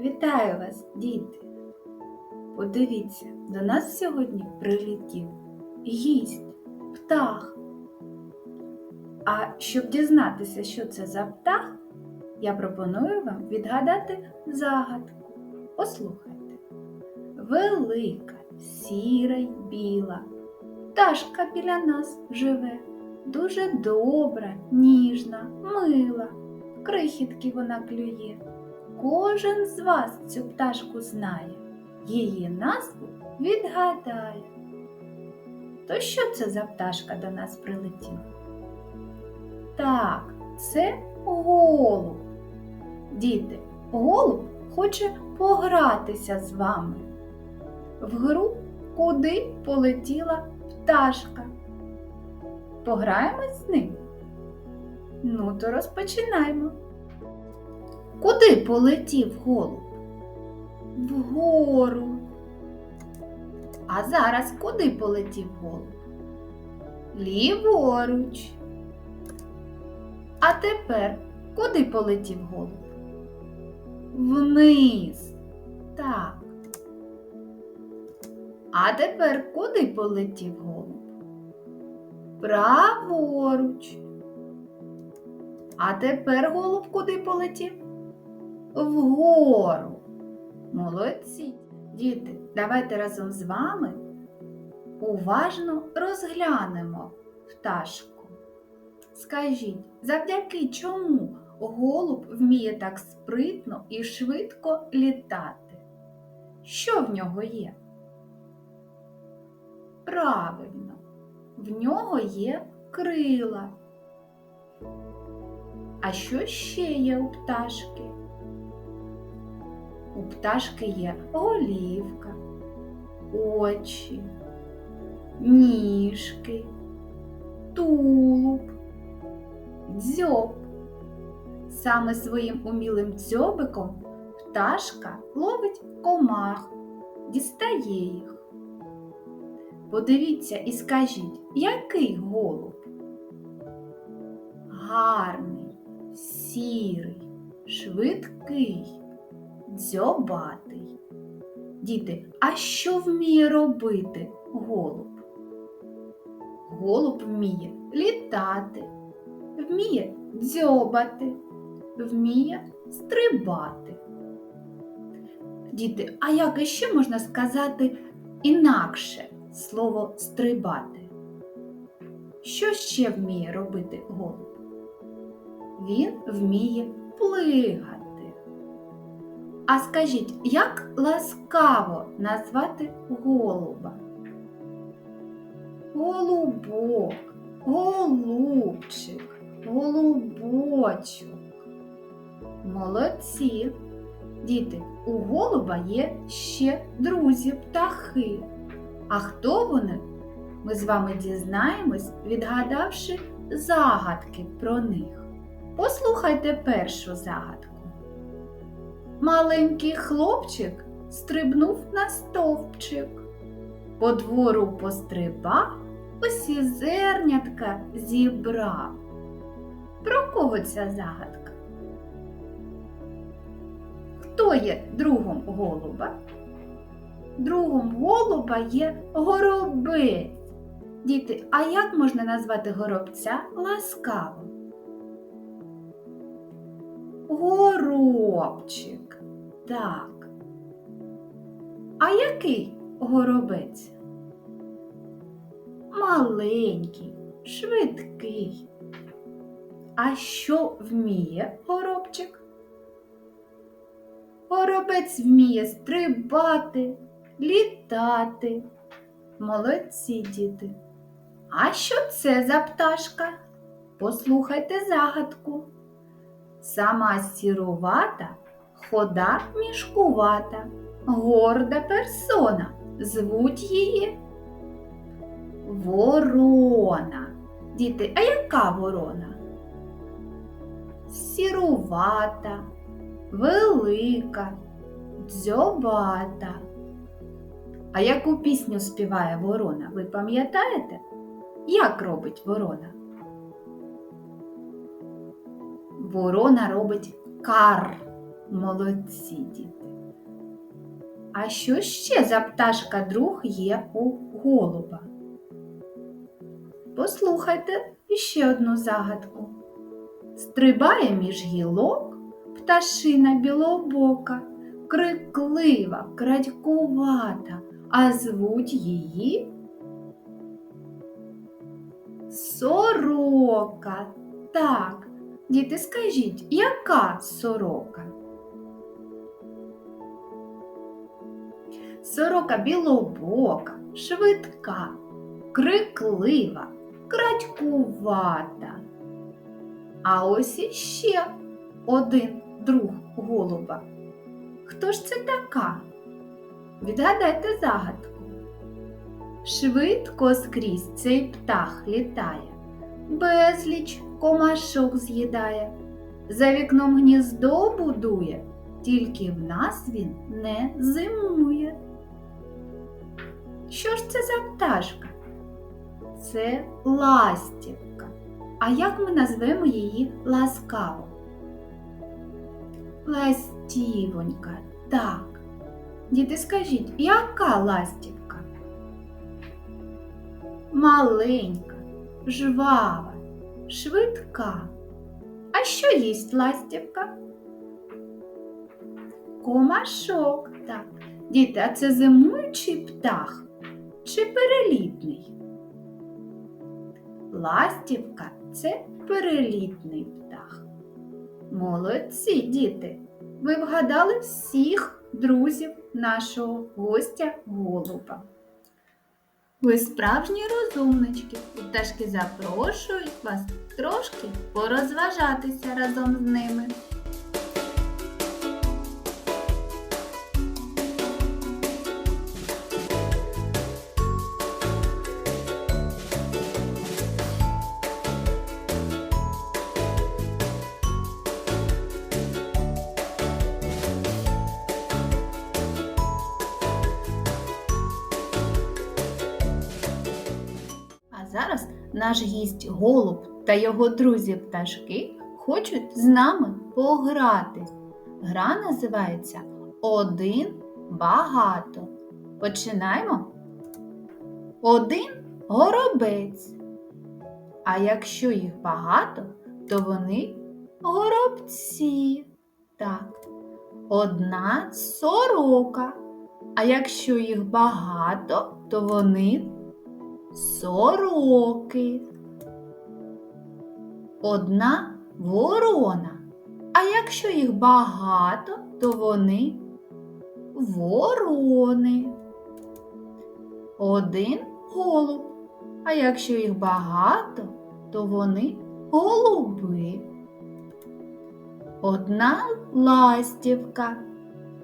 Вітаю вас, діти! Подивіться, до нас сьогодні прилетів гість, птах. А щоб дізнатися, що це за птах, я пропоную вам відгадати загадку. Послухайте. Велика, сіра й біла, пташка біля нас живе, дуже добра, ніжна, мила, крихітки вона клює. Кожен з вас цю пташку знає, її назву відгадає. То що це за пташка до нас прилетіла? Так, це голуб. Діти, голуб хоче погратися з вами. В гру куди полетіла пташка. Пограємось з ним? Ну, то розпочинаємо. Куди полетів голуб? Вгору. А зараз куди полетів голуб? Ліворуч. А тепер куди полетів голуб? Вниз. Так. А тепер куди полетів голуб? Праворуч. А тепер голуб куди полетів? Вгору. Молодці. Діти, давайте разом з вами уважно розглянемо пташку. Скажіть, завдяки чому голуб вміє так спритно і швидко літати? Що в нього є? Правильно, в нього є крила. А що ще є у пташки? У пташки є голівка, очі, ніжки, тулуб, дзьоб. Саме своїм умілим дзьобиком пташка ловить комах, дістає їх. Подивіться і скажіть, який голуб? Гарний, сірий, швидкий дзьобатий. Діти, а що вміє робити голуб? Голуб вміє літати, вміє дзьобати, вміє стрибати. Діти, а як іще можна сказати інакше слово стрибати? Що ще вміє робити голуб? Він вміє плигати. А скажіть, як ласкаво назвати голуба? Голубок, голубчик, голубочок. Молодці. Діти, у голуба є ще друзі птахи. А хто вони? Ми з вами дізнаємось, відгадавши загадки про них. Послухайте першу загадку. Маленький хлопчик стрибнув на стовпчик, по двору пострибав, усі зернятка зібрав. Про кого ця загадка? Хто є другом голуба? Другом голуба є горобець. Діти, а як можна назвати горобця ласкаво? Горобчик. Так. А який горобець? Маленький, швидкий. А що вміє горобчик? Горобець вміє стрибати, літати. Молодці діти. А що це за пташка? Послухайте загадку. Сама сірувата, хода мішкувата, горда персона. Звуть її Ворона. Діти, а яка ворона? Сірувата, велика, дзьобата. А яку пісню співає ворона? Ви пам'ятаєте? Як робить ворона? Ворона робить кар. Молодці діти. А що ще за пташка друг є у голуба? Послухайте іще одну загадку. Стрибає між гілок пташина білобока, криклива, крадькувата, а звуть її сорока. Так, діти, скажіть, яка сорока? Сорока білобока, швидка, криклива, крадькувата. А ось іще один друг голуба. Хто ж це така? Відгадайте загадку. Швидко скрізь цей птах літає, безліч комашок з'їдає, за вікном гніздо будує, тільки в нас він не зимує. Що ж це за пташка? Це ластівка. А як ми назвемо її ласкаво? Ластівонька, так. Діти, скажіть, яка ластівка? Маленька, жвава, швидка. А що їсть ластівка? Комашок, так. Діти, а це зимуючий птах чи перелітний? Ластівка це перелітний птах. Молодці, діти! Ви вгадали всіх друзів нашого гостя голуба. Ви справжні розумнички, і пташки запрошують вас трошки порозважатися разом з ними. Зараз наш гість голуб та його друзі пташки хочуть з нами пограти. Гра називається Один багато. Починаємо. Один горобець. А якщо їх багато, то вони горобці. Так. Одна сорока. А якщо їх багато, то вони сороки. Одна ворона. А якщо їх багато, то вони ворони. Один голуб. А якщо їх багато, то вони голуби. Одна ластівка.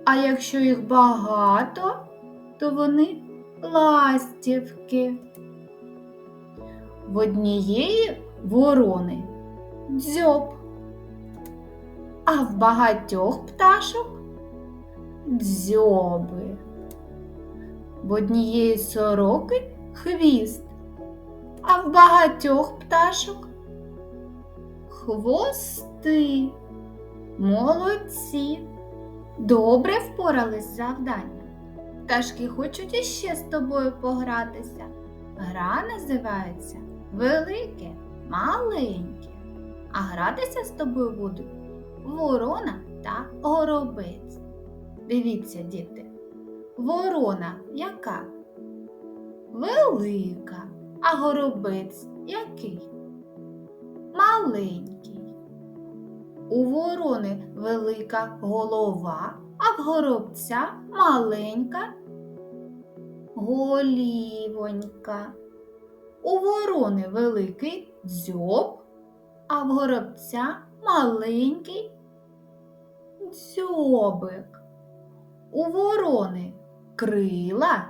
А якщо їх багато, то вони ластівки. В однієї ворони дзьоб, а в багатьох пташок дзьоби. В однієї сороки хвіст, а в багатьох пташок хвости. Молодці. Добре впорались з завданням. Пташки хочуть іще з тобою погратися. Гра називається Велике, маленьке. А гратися з тобою будуть ворона та горобець. Дивіться, діти, ворона яка? Велика, а горобець який? Маленький. У ворони велика голова, а в горобця маленька голівонька. У ворони великий дзьоб, а в горобця маленький дзьобик. У ворони крила,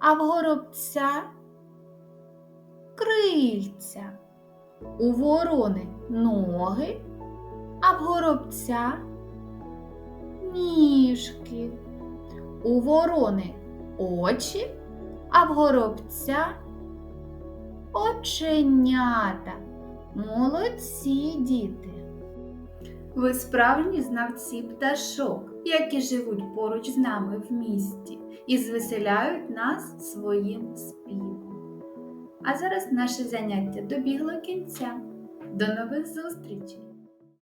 а в горобця крильця. У ворони ноги, а в горобця ніжки. У ворони очі, а в горобця оченята. Молодці діти. Ви справжні знавці пташок, які живуть поруч з нами в місті і звеселяють нас своїм співом. А зараз наше заняття добігло кінця. До нових зустрічей!